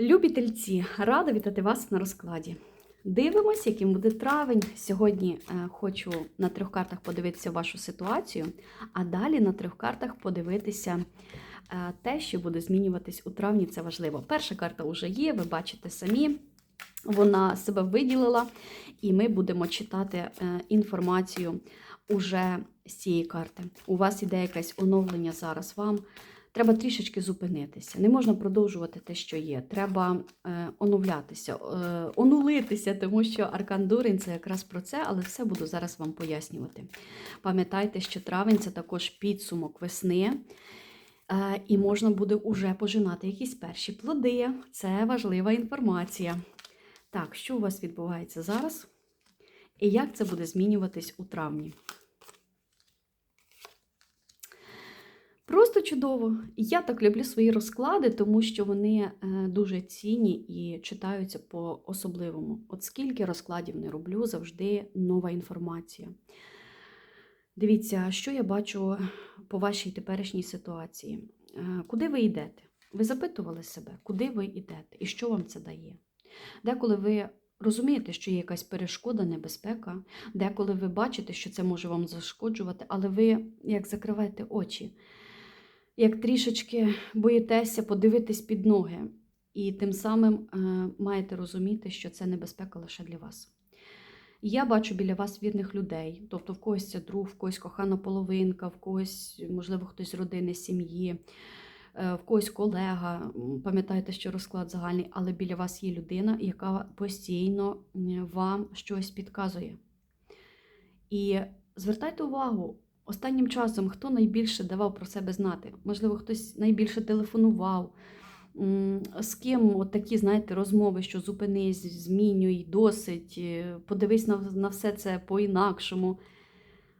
Любі тельці, рада вітати вас на розкладі. Дивимось, яким буде травень. Сьогодні е, хочу на трьох картах подивитися вашу ситуацію, а далі на трьох картах подивитися е, те, що буде змінюватись у травні. Це важливо. Перша карта вже є, ви бачите самі. Вона себе виділила, і ми будемо читати е, інформацію уже з цієї карти. У вас іде якесь оновлення зараз. Вам треба трішечки зупинитися. Не можна продовжувати те, що є. Треба е, оновлятися, е, онулитися, тому що Аркан Дурень це якраз про це, але все буду зараз вам пояснювати. Пам'ятайте, що травень це також підсумок весни. Е, І можна буде уже пожинати якісь перші плоди. Це важлива інформація. Так, що у вас відбувається зараз? І як це буде змінюватись у травні? Просто чудово. Я так люблю свої розклади, тому що вони е, дуже цінні і читаються по-особливому. От скільки розкладів не роблю, завжди нова інформація. Дивіться, що я бачу по вашій теперішній ситуації. Е, Куди ви йдете? Ви запитували себе, куди ви йдете і що вам це дає? Деколи ви розумієте, що є якась перешкода, небезпека, деколи ви бачите, що це може вам зашкоджувати, але ви як закриваєте очі, як трішечки боїтеся подивитись під ноги, і тим самим е, маєте розуміти, що це небезпека лише для вас. Я бачу біля вас вірних людей, тобто в когось це друг, в когось кохана половинка, в когось, можливо, хтось з родини, сім'ї, е, в когось колега. М, Пам'ятайте, що розклад загальний, але біля вас є людина, яка постійно вам щось підказує. І звертайте увагу, останнім часом хто найбільше давав про себе знати? Можливо, хтось найбільше телефонував. З ким от такі, знаєте, розмови, що зупинись, змінюй, досить, е, подивись на, на все це по-інакшому.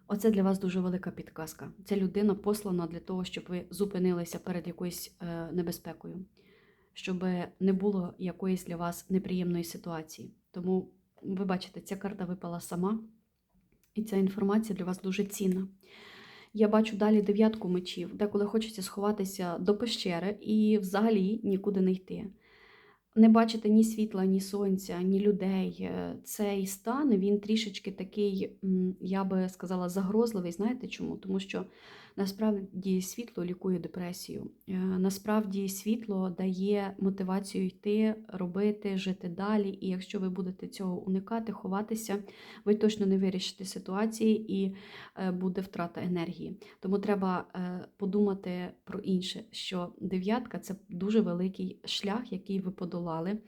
Оце для вас дуже велика підказка. Ця людина послана для того, щоб ви зупинилися перед якоюсь е, небезпекою, щоб не було якоїсь для вас неприємної ситуації. Тому ви бачите, ця карта випала сама, і ця інформація для вас дуже цінна. Я бачу далі дев'ятку мечів, деколи хочеться сховатися до пещери і взагалі нікуди не йти. Не бачите ні світла, ні сонця, ні людей. Е, Цей стан він трішечки такий, я би сказала, загрозливий. Знаєте чому? Тому що насправді світло лікує депресію. Е, Насправді світло дає мотивацію йти, робити, жити далі. І якщо ви будете цього уникати, ховатися, ви точно не вирішите ситуації і е, буде втрата енергії. Тому треба е, подумати про інше, що дев'ятка це дуже великий шлях, який ви подолали.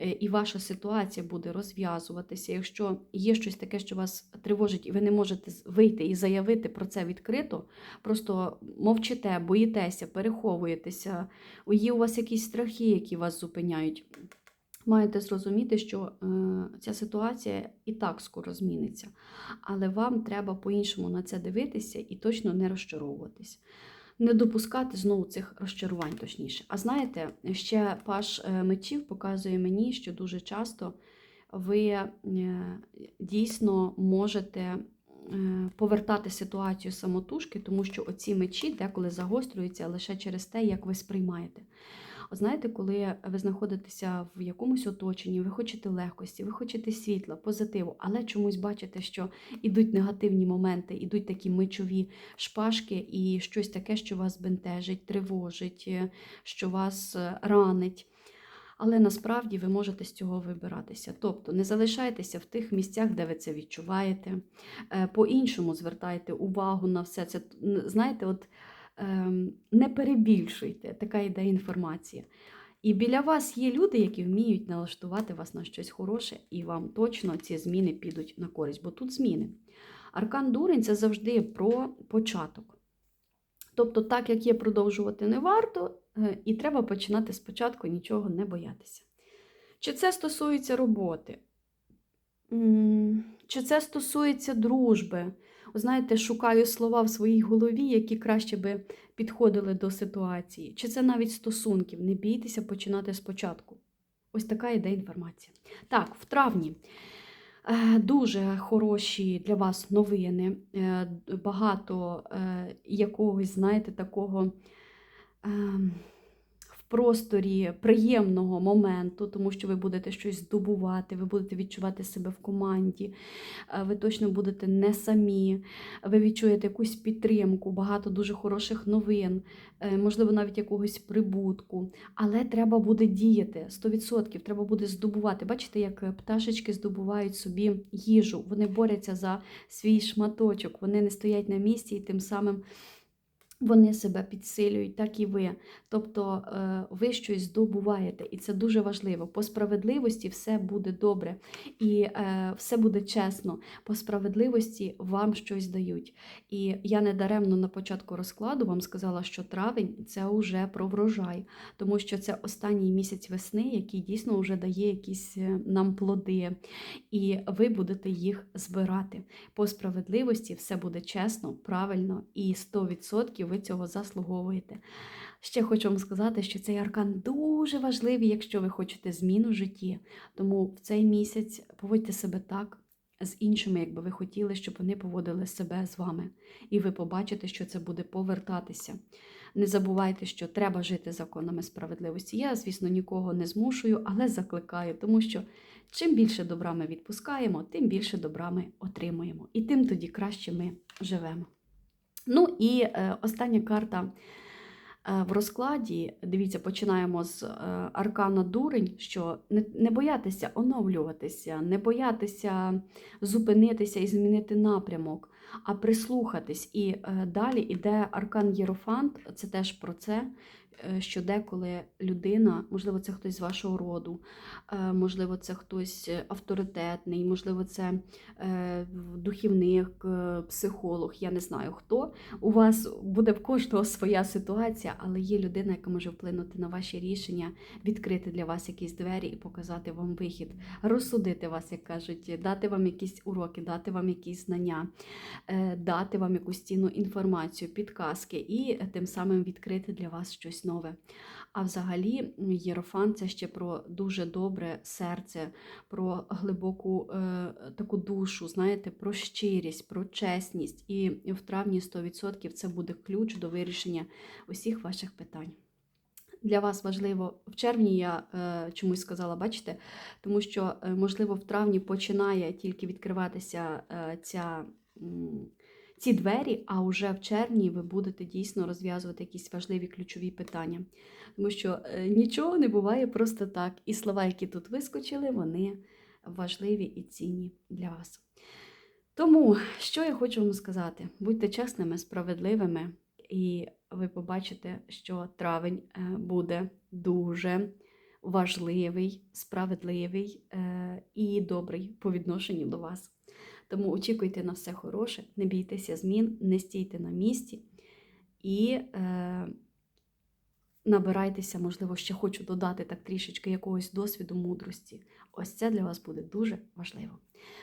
Е, І ваша ситуація буде розв'язуватися. Якщо є щось таке, що вас тривожить, і ви не можете вийти і заявити про це відкрито, просто мовчите, боїтеся, переховуєтеся, є у вас якісь страхи, які вас зупиняють. Маєте зрозуміти, що е, ця ситуація і так скоро зміниться, але вам треба по-іншому на це дивитися і точно не розчаровуватись. Не допускати знову цих розчарувань, точніше. А знаєте, ще паш е, мечів показує мені, що дуже часто ви е, дійсно можете е, повертати ситуацію самотужки, тому що оці мечі деколи загострюються лише через те, як ви сприймаєте. Знаєте, коли ви знаходитеся в якомусь оточенні, ви хочете легкості, ви хочете світла, позитиву, але чомусь бачите, що ідуть негативні моменти, ідуть такі мечові шпажки і щось таке, що вас бентежить, тривожить, е, що вас е, ранить. Але насправді ви можете з цього вибиратися. Тобто не залишайтеся в тих місцях, де ви це відчуваєте. Е, По-іншому звертайте увагу на все це. Знаєте, от не перебільшуйте, така йде інформація. І біля вас є люди, які вміють налаштувати вас на щось хороше, і вам точно ці зміни підуть на користь, бо тут зміни. Аркан Дурень це завжди про початок. Тобто, так як є, продовжувати не варто, е, і треба починати спочатку нічого не боятися. Чи це стосується роботи? Чи це стосується дружби? Знаєте, шукаю слова в своїй голові, які краще би підходили до ситуації. Чи це навіть стосунків? Не бійтеся починати спочатку. Ось така йде інформація. Так, в травні е, дуже хороші для вас новини. Е, Багато е, якогось, знаєте, такого ем, просторі приємного моменту, тому що ви будете щось здобувати, ви будете відчувати себе в команді, е, ви точно будете не самі, ви відчуєте якусь підтримку, багато дуже хороших новин, е, можливо, навіть якогось прибутку. Але треба буде діяти 100%, треба буде здобувати. Бачите, як пташечки здобувають собі їжу, вони борються за свій шматочок, вони не стоять на місці і тим самим. Вони себе підсилюють, так і ви. Тобто е, ви щось здобуваєте, і це дуже важливо. По справедливості все буде добре, і е, все буде чесно. По справедливості вам щось дають. І я не даремно на початку розкладу вам сказала, що травень це вже про врожай, тому що це останній місяць весни, який дійсно вже дає якісь е, нам плоди, і ви будете їх збирати. По справедливості все буде чесно, правильно і 100% ви цього заслуговуєте. Ще хочу вам сказати, що цей аркан дуже важливий, якщо ви хочете зміну в житті. Тому в цей місяць поводьте себе так з іншими, якби ви хотіли, щоб вони поводили себе з вами. І ви побачите, що це буде повертатися. Не забувайте, що треба жити законами справедливості. Я, звісно, нікого не змушую, але закликаю, тому що чим більше добра ми відпускаємо, тим більше добра ми отримуємо. І тим тоді краще ми живемо. Ну і е, остання карта е, в розкладі. Дивіться, починаємо з е, аркана дурень, що не, не боятися оновлюватися, не боятися зупинитися і змінити напрямок, а прислухатись. І е, далі йде аркан Єрофант, це теж про це. е, Що деколи людина, можливо, це хтось з вашого роду, е, можливо, це хтось авторитетний, можливо, це духівник, психолог, я не знаю хто. У вас буде в кожного своя ситуація, але є людина, яка може вплинути на ваші рішення, відкрити для вас якісь двері і показати вам вихід, розсудити вас, як кажуть, дати вам якісь уроки, дати вам якісь знання, дати вам якусь цінну інформацію, підказки і тим самим відкрити для вас щось нове. А взагалі, Єрофан це ще про дуже добре серце, про глибоку е, таку душу, знаєте, про щирість, про чесність. І в травні 100% це буде ключ до вирішення усіх ваших питань. Для вас важливо в червні я е, чомусь сказала, бачите, тому що, е, можливо, в травні починає тільки відкриватися е, ця. Ці двері, а вже в червні ви будете дійсно розв'язувати якісь важливі ключові питання. Тому що е, нічого не буває просто так. І слова, які тут вискочили, вони важливі і цінні для вас. Тому, що я хочу вам сказати: будьте чесними, справедливими, і ви побачите, що травень е, буде дуже важливий, справедливий е, і добрий по відношенню до вас. Тому очікуйте на все хороше, не бійтеся змін, не стійте на місці і е, набирайтеся, можливо, ще хочу додати так трішечки якогось досвіду, мудрості. Ось це для вас буде дуже важливо.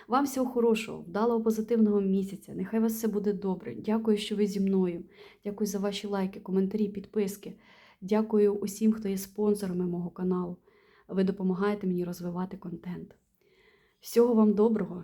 Вам всього хорошого, вдалого позитивного місяця. Нехай вас все буде добре. Дякую, що ви зі мною. Дякую за ваші лайки, коментарі, підписки. Дякую усім, хто є спонсорами мого каналу. Ви допомагаєте мені розвивати контент. Всього вам доброго